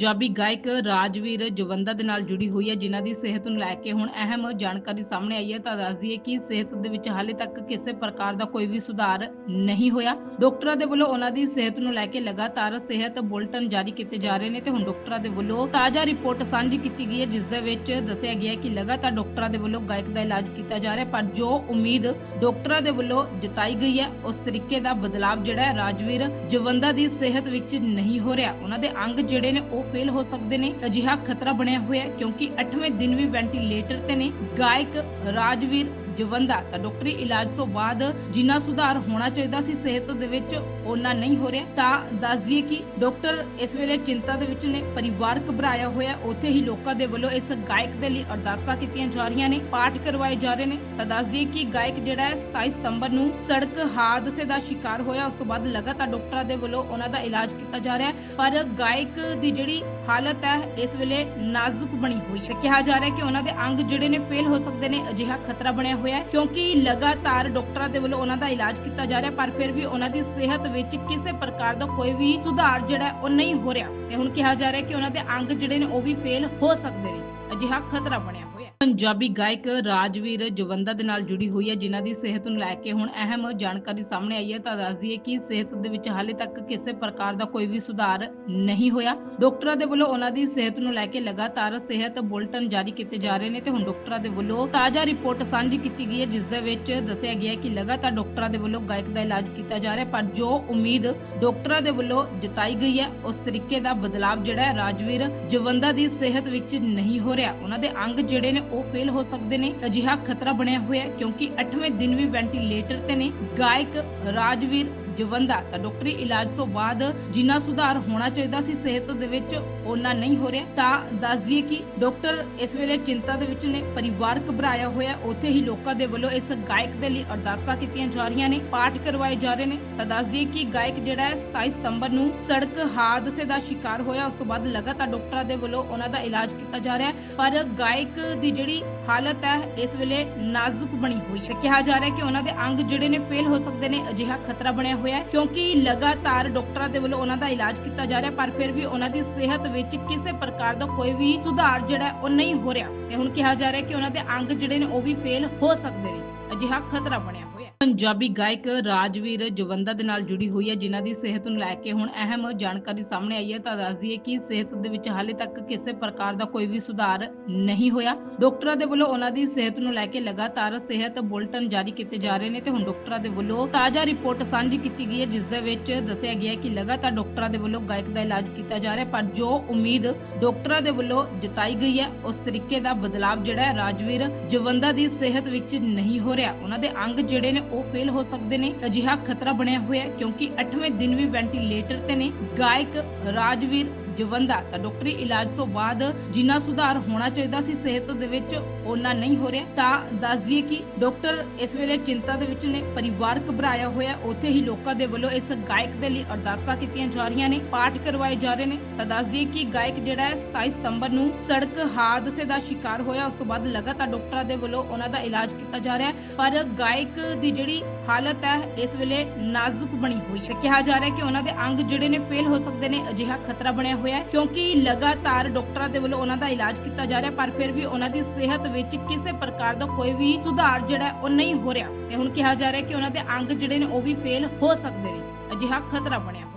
ਪੰਜਾਬੀ ਗਾਇਕ ਰਾਜਵੀਰ ਜਵੰਦਾ ਦੇ ਨਾਲ ਜੁੜੀ ਹੋਈ ਹੈ, ਜਿਨ੍ਹਾਂ ਦੀ ਸਿਹਤ ਨੂੰ ਲੈ ਕੇ ਹੁਣ ਅਹਿਮ ਜਾਣਕਾਰੀ ਸਾਹਮਣੇ ਆਈ ਹੈ। ਤਾਂ ਦੱਸ ਦਈਏ ਕਿ ਸਿਹਤ ਦੇ ਵਿੱਚ ਹਾਲੇ ਤੱਕ ਕਿਸੇ ਪ੍ਰਕਾਰ ਦਾ ਕੋਈ ਵੀ ਸੁਧਾਰ ਨਹੀਂ ਹੋਇਆ। ਡਾਕਟਰਾਂ ਦੇ ਵੱਲੋਂ ਉਹਨਾਂ ਦੀ ਸਿਹਤ ਨੂੰ ਲੈ ਕੇ ਲਗਾਤਾਰ ਸਿਹਤ ਬੁਲਟਨ ਜਾਰੀ ਕੀਤੇ ਜਾ ਰਹੇ ਨੇ ਤੇ ਹੁਣ ਡਾਕਟਰਾਂ ਦੇ ਵੱਲੋਂ ਤਾਜ਼ਾ ਰਿਪੋਰਟ ਸਾਂਝੀ ਕੀਤੀ ਗਈ ਹੈ, ਜਿਸ ਦੇ ਵਿੱਚ ਦੱਸਿਆ ਗਿਆ ਹੈ ਕਿ ਲਗਾਤਾਰ ਡਾਕਟਰਾਂ ਦੇ ਵੱਲੋਂ ਗਾਇਕ ਦਾ ਇਲਾਜ ਕੀਤਾ ਜਾ ਰਿਹਾ ਪਰ ਜੋ ਉਮੀਦ ਡਾਕਟਰਾਂ ਦੇ ਵੱਲੋਂ ਜਤਾਈ ਗਈ ਹੈ, ਉਸ ਤਰੀਕੇ ਦਾ ਬਦਲਾਵ ਜਿਹੜਾ ਹੈ ਰਾਜਵੀਰ ਜਵੰਦਾ ਦੀ ਸਿਹਤ ਵਿੱਚ ਨਹੀਂ ਹੋ ਰਿਹਾ। ਉਹਨਾਂ ਦੇ ਅੰਗ ਜਿਹੜੇ ਨੇ, ਉਹ ਫੇਲ ਹੋ ਸਕਦੇ ਨੇ, ਅਜਿਹਾ ਖਤਰਾ ਬਣਿਆ ਹੋਇਆ ਕਿਉਂਕਿ 8ਵੇਂ ਦਿਨ ਵੀ ਵੈਂਟੀਲੇਟਰ ਤੇ ਨੇ। ਗਾਇਕ ਰਾਜਵੀਰ ਜਵੰਦਾ ਤਾਂ ਡਾਕਟਰੀ ਇਲਾਜ ਤੋਂ ਬਾਅਦ ਜਿੰਨਾ ਸੁਧਾਰ ਹੋਣਾ ਚਾਹੀਦਾ ਸੀ, ਸਿਹਤ ਦੇ ਵਿੱਚ ਉਹਨਾਂ ਨਹੀਂ ਹੋ ਰਿਹਾ। ਤਾਂ ਦੱਸ ਦਈਏ ਕਿ ਡਾਕਟਰ ਇਸ ਵੇਲੇ ਚਿੰਤਾ ਦੇ ਵਿੱਚ ਨੇ, ਪਰਿਵਾਰ ਘਬਰਾਇਆ ਹੋਇਆ, ਉੱਥੇ ਹੀ ਲੋਕਾਂ ਦੇ ਵੱਲੋਂ ਇਸ ਗਾਇਕ ਦੇ ਲਈ ਅਰਦਾਸਾਂ ਕੀਤੀਆਂ ਜਾ ਰਹੀਆਂ ਨੇ, ਪਾਠ ਕਰਵਾਏ ਜਾ ਰਹੇ ਨੇ। ਤਾਂ ਦੱਸ ਦਈਏ ਕਿ ਗਾਇਕ ਜਿਹੜਾ ਹੈ 27 ਸਤੰਬਰ ਨੂੰ ਸੜਕ ਹਾਦਸੇ ਦਾ ਸ਼ਿਕਾਰ ਹੋਇਆ, ਉਸ ਤੋਂ ਬਾਅਦ ਲਗਾਤਾਰ ਡਾਕਟਰਾਂ ਦੇ ਵੱਲੋਂ ਉਹਨਾਂ ਦਾ ਇਲਾਜ ਕੀਤਾ ਜਾ ਰਿਹਾ ਹੈ। ਪਰ ਗਾਇਕ ਦੀ ਜਿਹੜੀ ਹਾਲਤ ਹੈ, ਇਸ ਵੇਲੇ ਨਾਜ਼ੁਕ ਬਣੀ ਹੋਈ ਹੈ। ਕਿਹਾ ਜਾ ਰਿਹਾ ਹੈ ਕਿ ਉਹਨਾਂ ਦੇ ਅੰਗ ਜਿਹੜੇ ਨੇ, ਫੇਲ ਹੋ ਸਕਦੇ ਨੇ, ਅਜਿਹਾ ਖਤਰਾ ਬਣਿਆ ਹੋਇਆ ਹੈ, ਕਿਉਂਕਿ ਲਗਾਤਾਰ ਡਾਕਟਰਾਂ ਦੇ ਵੱਲੋਂ ਉਹਨਾਂ ਦਾ ਇਲਾਜ ਕੀਤਾ ਜਾ ਰਿਹਾ ਪਰ ਫਿਰ ਵੀ ਉਹਨਾਂ ਦੀ ਸਿਹਤ ਵਿੱਚ ਕਿਸੇ ਪ੍ਰਕਾਰ ਦਾ ਕੋਈ ਵੀ ਸੁਧਾਰ ਜਿਹੜਾ ਉਹ ਨਹੀਂ ਹੋ ਰਿਹਾ। ਤੇ ਹੁਣ ਕਿਹਾ ਜਾ ਰਿਹਾ ਕਿ ਉਹਨਾਂ ਦੇ ਅੰਗ ਜਿਹੜੇ ਨੇ, ਉਹ ਵੀ ਫੇਲ ਹੋ ਸਕਦੇ ਨੇ। ਅਜਿਹਾ ਖਤਰਾ ਬਣਿਆ। ਪੰਜਾਬੀ ਗਾਇਕ ਰਾਜਵੀਰ ਜਵੰਦਾ ਦੇ ਨਾਲ ਜੁੜੀ ਹੋਈ ਹੈ, ਜਿਨ੍ਹਾਂ ਦੀ ਸਿਹਤ ਨੂੰ ਲੈ ਕੇ ਹੁਣ ਅਹਿਮ ਜਾਣਕਾਰੀ ਸਾਹਮਣੇ ਆਈ ਹੈ। ਤਾਂ ਦੱਸ ਦਈਏ ਕਿ ਸਿਹਤ ਦੇ ਵਿੱਚ ਹਾਲੇ ਤੱਕ ਕਿਸੇ ਪ੍ਰਕਾਰ ਦਾ ਕੋਈ ਵੀ ਸੁਧਾਰ ਨਹੀਂ ਹੋਇਆ। ਡਾਕਟਰਾਂ ਦੇ ਵੱਲੋਂ ਉਹਨਾਂ ਦੀ ਸਿਹਤ ਨੂੰ ਲੈ ਕੇ ਲਗਾਤਾਰ ਸਿਹਤ ਬੁਲਟਨ ਜਾਰੀ ਕੀਤੇ ਜਾ ਰਹੇ ਨੇ ਤੇ ਹੁਣ ਡਾਕਟਰਾਂ ਦੇ ਵੱਲੋਂ ਤਾਜ਼ਾ ਰਿਪੋਰਟ ਸਾਂਝੀ ਕੀਤੀ ਗਈ ਹੈ, ਜਿਸ ਦੇ ਵਿੱਚ ਦੱਸਿਆ ਗਿਆ ਹੈ ਕਿ ਲਗਾਤਾਰ ਡਾਕਟਰਾਂ ਦੇ ਵੱਲੋਂ ਗਾਇਕ ਦਾ ਇਲਾਜ ਕੀਤਾ ਜਾ ਰਿਹਾ ਪਰ ਜੋ ਉਮੀਦ ਡਾਕਟਰਾਂ ਦੇ ਵੱਲੋਂ ਜਤਾਈ ਗਈ ਹੈ, ਉਸ ਤਰੀਕੇ ਦਾ ਬਦਲਾਵ ਜਿਹੜਾ ਹੈ ਰਾਜਵੀਰ ਜਵੰਦਾ ਦੀ ਸਿਹਤ ਵਿੱਚ ਨਹੀਂ ਹੋ ਰਿਹਾ। ਉਹਨਾਂ ਦੇ ਅੰਗ ਜਿਹੜੇ ਨੇ ਉਹ ਫੇਲ ਹੋ ਸਕਦੇ ਨੇ। ਅਜਿਹਾ ਖਤਰਾ ਬਣਿਆ ਹੋਇਆ ਕਿਉਂਕਿ 8ਵੇਂ ਦਿਨ ਵੀ ਵੈਂਟੀਲੇਟਰ ਤੇ ਨੇ। ਗਾਇਕ ਰਾਜਵੀਰ ਜਵੰਦਾ ਤਾਂ ਡਾਕਟਰੀ ਇਲਾਜ ਤੋਂ ਬਾਅਦ ਜਿੰਨਾ ਸੁਧਾਰ ਹੋਣਾ ਚਾਹੀਦਾ ਸੀ, ਸਿਹਤ ਦੇ ਵਿੱਚ ਉਹਨਾਂ ਨਹੀਂ ਹੋ ਰਿਹਾ। ਤਾਂ ਦੱਸ ਦਈਏ ਕਿ ਡਾਕਟਰ ਇਸ ਵੇਲੇ ਚਿੰਤਾ ਦੇ ਵਿੱਚ ਨੇ, ਪਰਿਵਾਰ ਘਬਰਾਇਆ ਹੋਇਆ, ਉੱਥੇ ਹੀ ਲੋਕਾਂ ਦੇ ਵੱਲੋਂ ਇਸ ਗਾਇਕ ਦੇ ਲਈ ਅਰਦਾਸਾਂ ਕੀਤੀਆਂ ਜਾ ਰਹੀਆਂ ਨੇ, ਪਾਠ ਕਰਵਾਏ ਜਾ ਰਹੇ ਨੇ। ਤਾਂ ਦੱਸ ਦਈਏ ਕਿ ਗਾਇਕ ਜਿਹੜਾ ਹੈ 27 ਸਤੰਬਰ ਨੂੰ ਸੜਕ ਹਾਦਸੇ ਦਾ ਸ਼ਿਕਾਰ ਹੋਇਆ, ਉਸ ਤੋਂ ਬਾਅਦ ਲਗਾਤਾਰ ਡਾਕਟਰਾਂ ਦੇ ਵੱਲੋਂ ਉਹਨਾਂ ਦਾ ਇਲਾਜ ਕੀਤਾ ਜਾ ਰਿਹਾ ਹੈ। ਪਰ ਗਾਇਕ ਦੀ ਜਿਹੜੀ ਹਾਲਤ ਹੈ, ਇਸ ਵੇਲੇ ਨਾਜ਼ੁਕ ਬਣੀ ਹੋਈ ਹੈ। ਕਿਹਾ ਜਾ ਰਿਹਾ ਹੈ ਕਿ ਉਹਨਾਂ ਦੇ ਅੰਗ ਜਿਹੜੇ ਨੇ, ਫੇਲ ਹੋ ਸਕਦੇ ਨੇ, ਅਜਿਹਾ ਖਤਰਾ ਬਣਿਆ ਹੋਇਆ ਹੈ, ਕਿਉਂਕਿ ਲਗਾਤਾਰ ਡਾਕਟਰਾਂ ਦੇ ਵੱਲੋਂ ਉਹਨਾਂ ਦਾ ਇਲਾਜ ਕੀਤਾ ਜਾ ਰਿਹਾ ਪਰ ਫਿਰ ਵੀ ਉਹਨਾਂ ਦੀ ਸਿਹਤ ਵਿੱਚ ਕਿਸੇ ਪ੍ਰਕਾਰ ਦਾ ਕੋਈ ਵੀ ਸੁਧਾਰ ਜਿਹੜਾ ਉਹ ਨਹੀਂ ਹੋ ਰਿਹਾ। ਤੇ ਹੁਣ ਕਿਹਾ ਜਾ ਰਿਹਾ ਕਿ ਉਹਨਾਂ ਦੇ ਅੰਗ ਜਿਹੜੇ ਨੇ, ਉਹ ਵੀ ਫੇਲ ਹੋ ਸਕਦੇ ਨੇ। ਅਜਿਹਾ ਖਤਰਾ ਬਣਿਆ ਹੋਇਆ ਪੰਜਾਬੀ ਗਾਇਕ ਰਾਜਵੀਰ ਜਵੰਦਾ ਦੇ ਨਾਲ ਜੁੜੀ ਹੋਈ ਹੈ, ਜਿਨ੍ਹਾਂ ਦੀ ਸਿਹਤ ਨੂੰ ਲੈ ਕੇ ਹੁਣ ਅਹਿਮ ਜਾਣਕਾਰੀ ਸਾਹਮਣੇ ਆਈ ਹੈ। ਤਾਂ ਦੱਸ ਦਈਏ ਕਿ ਸਿਹਤ ਦੇ ਵਿੱਚ ਹਾਲੇ ਤੱਕ ਕਿਸੇ ਪ੍ਰਕਾਰ ਦਾ ਕੋਈ ਵੀ ਸੁਧਾਰ ਨਹੀਂ ਹੋਇਆ। ਡਾਕਟਰਾਂ ਦੇ ਵੱਲੋਂ ਉਹਨਾਂ ਦੀ ਸਿਹਤ ਨੂੰ ਲੈ ਕੇ ਲਗਾਤਾਰ ਸਿਹਤ ਬੁਲਟਨ ਜਾਰੀ ਕੀਤੇ ਜਾ ਰਹੇ ਨੇ ਤੇ ਹੁਣ ਡਾਕਟਰਾਂ ਦੇ ਵੱਲੋਂ ਤਾਜ਼ਾ ਰਿਪੋਰਟ ਸਾਂਝੀ ਕੀਤੀ ਗਈ ਹੈ, ਜਿਸ ਦੇ ਵਿੱਚ ਦੱਸਿਆ ਗਿਆ ਹੈ ਕਿ ਲਗਾਤਾਰ ਡਾਕਟਰਾਂ ਦੇ ਵੱਲੋਂ ਗਾਇਕ ਦਾ ਇਲਾਜ ਕੀਤਾ ਜਾ ਰਿਹਾ ਪਰ ਜੋ ਉਮੀਦ ਡਾਕਟਰਾਂ ਦੇ ਵੱਲੋਂ ਜਤਾਈ ਗਈ ਹੈ, ਉਸ ਤਰੀਕੇ ਦਾ ਬਦਲਾਵ ਜਿਹੜਾ ਹੈ ਰਾਜਵੀਰ ਜਵੰਦਾ ਦੀ ਸਿਹਤ ਵਿੱਚ ਨਹੀਂ ਹੋ ਰਿਹਾ। ਉਹਨਾਂ ਦੇ ਅੰਗ ਜਿਹੜੇ ਨੇ ਉਹ ਫੇਲ ਹੋ ਸਕਦੇ ਨੇ। ਅਜਿਹਾ ਖਤਰਾ ਬਣਿਆ ਹੋਇਆ ਕਿਉਂਕਿ 8ਵੇਂ ਦਿਨ ਵੀ ਵੈਂਟੀਲੇਟਰ ਤੇ ਨੇ। ਗਾਇਕ ਰਾਜਵੀਰ ਜਵੰਦਾ ਤਾਂ ਡਾਕਟਰੀ ਇਲਾਜ ਤੋਂ ਬਾਅਦ ਜਿੰਨਾ ਸੁਧਾਰ ਹੋਣਾ ਚਾਹੀਦਾ ਸੀ, ਸਿਹਤ ਦੇ ਵਿੱਚ ਉਹਨਾਂ ਨਹੀਂ ਹੋ ਰਿਹਾ। ਤਾਂ ਦੱਸ ਦਈਏ ਕਿ ਡਾਕਟਰ ਇਸ ਵੇਲੇ ਚਿੰਤਾ ਦੇ ਵਿੱਚ ਨੇ, ਪਰਿਵਾਰ ਘਬਰਾਇਆ ਹੋਇਆ, ਉੱਥੇ ਹੀ ਲੋਕਾਂ ਦੇ ਵੱਲੋਂ ਇਸ ਗਾਇਕ ਦੇ ਲਈ ਅਰਦਾਸਾਂ ਕੀਤੀਆਂ ਜਾ ਰਹੀਆਂ ਨੇ, ਪਾਠ ਕਰਵਾਏ ਜਾ ਰਹੇ ਨੇ। ਤਾਂ ਦੱਸ ਦਈਏ ਕਿ ਗਾਇਕ ਜਿਹੜਾ ਹੈ 27 ਸਤੰਬਰ ਨੂੰ ਸੜਕ ਹਾਦਸੇ ਦਾ ਸ਼ਿਕਾਰ ਹੋਇਆ, ਉਸ ਤੋਂ ਬਾਅਦ ਲਗਾਤਾਰ ਡਾਕਟਰਾਂ ਦੇ ਵੱਲੋਂ ਉਹਨਾਂ ਦਾ ਇਲਾਜ ਕੀਤਾ ਜਾ ਰਿਹਾ ਹੈ। ਪਰ ਗਾਇਕ ਦੀ ਜਿਹੜੀ ਹਾਲਤ ਹੈ, ਇਸ ਵੇਲੇ ਨਾਜ਼ੁਕ ਬਣੀ ਹੋਈ ਹੈ। ਕਿਹਾ ਜਾ ਰਿਹਾ ਹੈ ਕਿ ਉਹਨਾਂ ਦੇ ਅੰਗ ਜਿਹੜੇ ਨੇ, ਫੇਲ ਹੋ ਸਕਦੇ ਨੇ, ਅਜਿਹਾ ਖਤਰਾ ਬਣਿਆ ਹੋਇਆ ਹੈ, ਕਿਉਂਕਿ ਲਗਾਤਾਰ ਡਾਕਟਰਾਂ ਦੇ ਵੱਲੋਂ ਉਹਨਾਂ ਦਾ ਇਲਾਜ ਕੀਤਾ ਜਾ ਰਿਹਾ ਪਰ ਫਿਰ ਵੀ ਉਹਨਾਂ ਦੀ ਸਿਹਤ ਵਿੱਚ ਕਿਸੇ ਪ੍ਰਕਾਰ ਦਾ ਕੋਈ ਵੀ ਸੁਧਾਰ ਜਿਹੜਾ ਉਹ ਨਹੀਂ ਹੋ ਰਿਹਾ। ਤੇ ਹੁਣ ਕਿਹਾ ਜਾ ਰਿਹਾ ਕਿ ਉਹਨਾਂ ਦੇ ਅੰਗ ਜਿਹੜੇ ਨੇ, ਉਹ ਵੀ ਫੇਲ ਹੋ ਸਕਦੇ ਨੇ। ਅਜਿਹਾ ਖਤਰਾ ਬਣਿਆ।